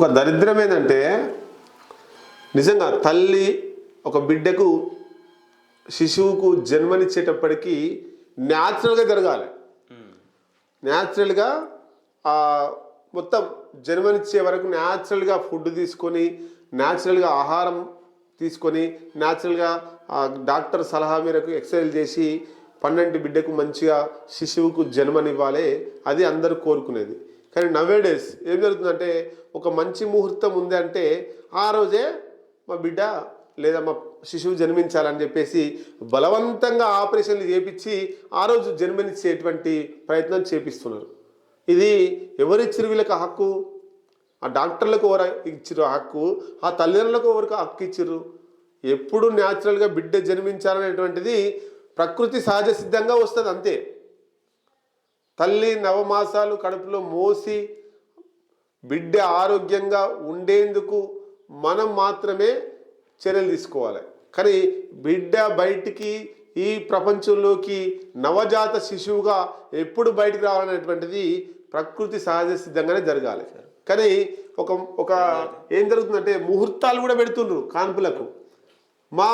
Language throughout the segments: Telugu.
ఒక దరిద్రం ఏంటంటే నిజంగా తల్లి ఒక బిడ్డకు శిశువుకు జన్మనిచ్చేటప్పటికీ న్యాచురల్గా జరగాలి. న్యాచురల్గా మొత్తం జన్మనిచ్చే వరకు న్యాచురల్గా ఫుడ్ తీసుకొని న్యాచురల్గా ఆహారం తీసుకొని న్యాచురల్గా డాక్టర్ సలహా మేరకు ఎక్సర్సైజ్ చేసి పన్నెండు బిడ్డకు మంచిగా శిశువుకు జన్మనివ్వాలి. అది అందరూ కోరుకునేది. కానీ నవేడేస్ ఏం జరుగుతుందంటే ఒక మంచి ముహూర్తం ఉంది అంటే ఆ రోజే మా బిడ్డ లేదా మా శిశువు జన్మించాలని చెప్పేసి బలవంతంగా ఆపరేషన్లు చేపించి ఆ రోజు జన్మనిచ్చేటువంటి ప్రయత్నం చేపిస్తున్నారు. ఇది ఎవరిచ్చిరు వీళ్ళకి హక్కు? ఆ డాక్టర్లకు ఎవరు ఇచ్చిర్రు ఆ హక్కు? ఆ తల్లిదండ్రులకు ఎవరికి హక్కు ఇచ్చిర్రు ఎప్పుడు న్యాచురల్గా బిడ్డ జన్మించాలనేటువంటిది ప్రకృతి సహజ సిద్ధంగా వస్తుంది అంతే. తల్లి నవమాసాలు కడుపులో మోసి బిడ్డ ఆరోగ్యంగా ఉండేందుకు మనం మాత్రమే చర్యలు తీసుకోవాలి. కానీ బిడ్డ బయటికి ఈ ప్రపంచంలోకి నవజాత శిశువుగా ఎప్పుడు బయటికి రావాలనేటువంటిది ప్రకృతి సహజ సిద్ధంగానే జరగాలి. కానీ ఒక ఒక ఏం జరుగుతుందంటే ముహూర్తాలు కూడా పెడుతుండ్రు కాన్పులకు. మా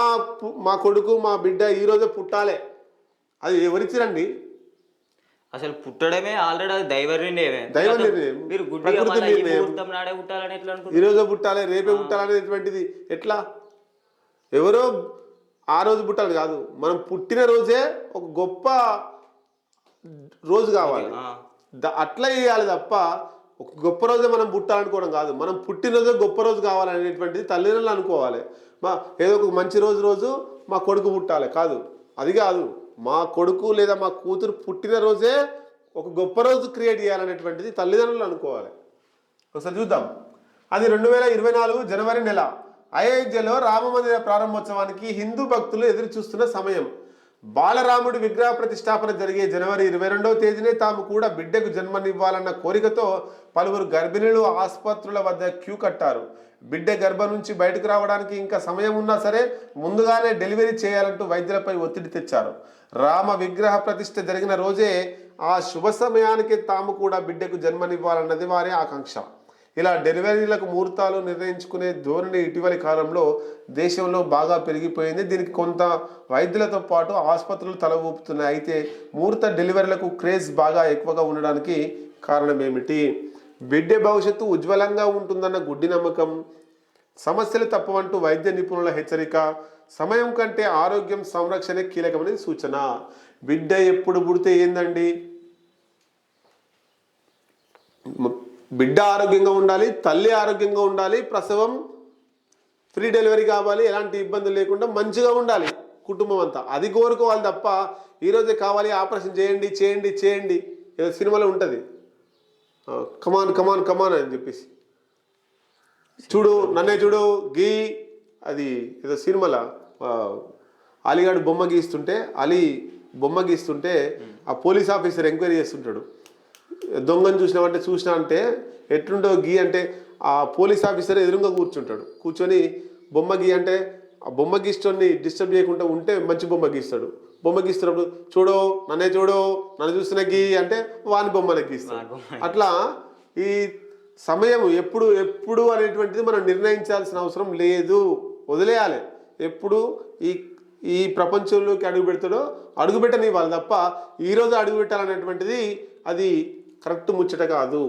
మా కొడుకు మా బిడ్డ ఈరోజే పుట్టాలే. అది ఎవరిచ్చిరండి? అసలు పుట్టడమే ఆల్రెడీ అది దైవ నిర్ణయమే నిర్ణయం. మీరు ఈ నిర్ణయం. ముహూర్తం నాడే పుట్టాలని ఎట్లా అనుకుంటారు ఈరోజే పుట్టాలి రేపే పుట్టాలనేటువంటిది ఎట్లా? ఎవరో ఆ రోజు పుట్టాలి కాదు. మనం పుట్టిన రోజే ఒక గొప్ప రోజు కావాలి. అట్లా చేయాలి తప్ప ఒక గొప్ప రోజే మనం పుట్టాలనుకోవడం కాదు. మనం పుట్టినరోజే గొప్ప రోజు కావాలనేటువంటిది తల్లిదండ్రులు అనుకోవాలి. మా ఏదో ఒక మంచి రోజు రోజు మా కొడుకు పుట్టాలి కాదు. అది కాదు మా కొడుకు లేదా మా కూతురు పుట్టినరోజే ఒక గొప్ప రోజు క్రియేట్ చేయాలనేటువంటిది తల్లిదండ్రులు అనుకోవాలి. ఒకసారి చూద్దాం. అది రెండు వేల ఇరవై నాలుగు జనవరి నెల. అయోధ్యలో రామమందిర ప్రారంభోత్సవానికి హిందూ భక్తులు ఎదురు చూస్తున్న సమయం. బాలరాముడి విగ్రహ ప్రతిష్టాపన జరిగే జనవరి ఇరవై రెండవ తేదీనే తాము కూడా బిడ్డకు జన్మనివ్వాలన్న కోరికతో పలువురు గర్భిణులు ఆసుపత్రుల వద్ద క్యూ కట్టారు. బిడ్డ గర్భం నుంచి బయటకు రావడానికి ఇంకా సమయం ఉన్నా సరే ముందుగానే డెలివరీ చేయాలంటూ వైద్యులపై ఒత్తిడి తెచ్చారు. రామ విగ్రహ ప్రతిష్ఠ జరిగిన రోజే ఆ శుభ సమయానికి తాము కూడా బిడ్డకు జన్మనివ్వాలన్నది వారి ఆకాంక్ష. ఇలా డెలివరీలకు ముహూర్తాలు నిర్ణయించుకునే ధోరణి ఇటీవలి కాలంలో దేశంలో బాగా పెరిగిపోయింది. దీనికి కొంత వైద్యులతో పాటు ఆసుపత్రులు తల ఊపుతున్నాయి. అయితే ముహూర్త డెలివరీలకు క్రేజ్ బాగా ఎక్కువగా ఉండడానికి కారణం ఏమిటి బిడ్డ భవిష్యత్తు ఉజ్వలంగా ఉంటుందన్న గుడ్డి నమ్మకం సమస్యలు తప్పవంటూ వైద్య నిపుణుల హెచ్చరిక సమయం కంటే ఆరోగ్యం సంరక్షణే కీలకమని సూచన. బిడ్డ ఎప్పుడు పుడితే ఏందండి? బిడ్డ ఆరోగ్యంగా ఉండాలి తల్లి ఆరోగ్యంగా ఉండాలి ప్రసవం ఫ్రీ డెలివరీ కావాలి ఎలాంటి ఇబ్బంది లేకుండా మంచిగా ఉండాలి కుటుంబం అంతా. అది కోరుకోవాలి తప్ప ఈరోజే కావాలి ఆపరేషన్ చేయండి చేయండి చేయండి. ఏదో సినిమాలో ఉంటుంది. కమాన్ కమాన్ కమాన్ అని చెప్పేసి. చూడు నన్నే చూడు గీ అది ఏదో సినిమాలో? అలీగాడు బొమ్మ గీస్తుంటే అలీ బొమ్మ గీస్తుంటే ఆ పోలీస్ ఆఫీసర్ ఎంక్వైరీ చేస్తుంటాడు. దొంగను చూసినామంటే చూసినా అంటే ఎట్లుంటో గీ అంటే ఆ పోలీస్ ఆఫీసర్ ఎదురుగా కూర్చుంటాడు. కూర్చొని బొమ్మ గీ అంటే ఆ బొమ్మ గీస్తోని డిస్టర్బ్ చేయకుండా ఉంటే మంచి బొమ్మ గీస్తాడు. బొమ్మ గీస్తున్నప్పుడు చూడు నన్నే చూడు నన్ను చూస్తున్న గీ అంటే వాని బొమ్మనే గీస్తాడు. అట్లా ఈ సమయం ఎప్పుడు ఎప్పుడు అనేటువంటిది మనం నిర్ణయించాల్సిన అవసరం లేదు. వదిలేయాలి. ఎప్పుడు ఈ ఈ ప్రపంచంలోకి అడుగు పెడతాడో అడుగు పెట్టనివ్వాలి తప్ప ఈరోజు అడుగు పెట్టాలనేటువంటిది అది కరెక్ట్ ముచ్చట కాదు.